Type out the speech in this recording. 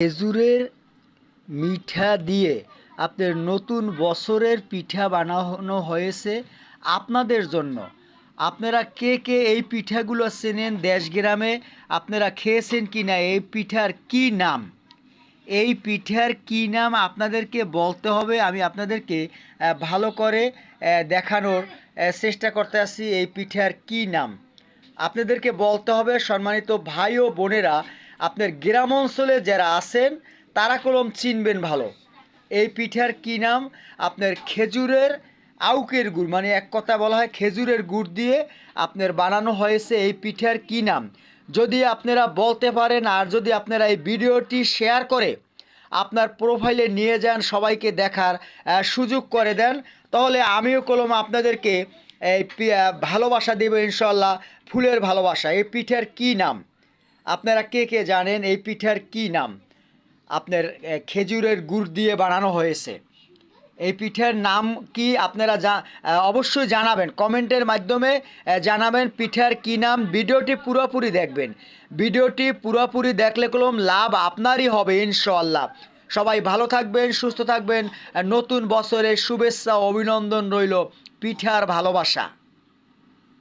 খেজুরের মিঠা দিয়ে আপনার নতুন বছরের পিঠা বানানো হয়েছে আপনাদের জন্য। আপনারা কে কে এই পিঠাগুলো চেনেন দেশগ্রামে? আপনারা খেয়েছেন কি না এই পিঠার কি নাম? এই পিঠার কি নাম আপনাদেরকে বলতে হবে। আমি আপনাদেরকে ভালো করে দেখানোর চেষ্টা করতে আসছি এই পিঠার কি নাম। আপনাদেরকে বলতে হবে, সম্মানিত ভাই ও বোনেরা আপনার গ্রাম অঞ্চলে যারা আছেন, তারা কলম চিনবেন ভালো। এই পিঠার কি নাম? আপনার খেজুরের আউকের গুড় মানে এক কথা বলা হয় খেজুরের গুড় দিয়ে আপনার বানানো হয়েছে এই পিঠার কি নাম? যদি আপনারা বলতে পারেন আর যদি আপনারা এই ভিডিওটি শেয়ার করে আপনার প্রোফাইলে নিয়ে যান, সবাইকে দেখার সুযোগ করে দেন, তাহলে আমিও কলম আপনাদেরকে এই ভালোবাসা দেব ইনশাল্লাহ ফুলের ভালোবাসা। এই পিঠার কি নাম? আপনারা কে কে জানেন এই পিঠার কি নাম? আপনার খেজুরের গুড় দিয়ে বানানো হয়েছে। এই পিঠার নাম কি আপনারা যা অবশ্যই জানাবেন। কমেন্টের মাধ্যমে জানাবেন পিঠার কি নাম। ভিডিওটি পুরোপুরি দেখবেন। ভিডিওটি পুরোপুরি দেখলে কলম লাভ আপনারই হবে ইনশাল্লাহ সবাই ভালো থাকবেন, সুস্থ থাকবেন। নতুন বছরের শুভেচ্ছা অভিনন্দন রইল পিঠার ভালোবাসা।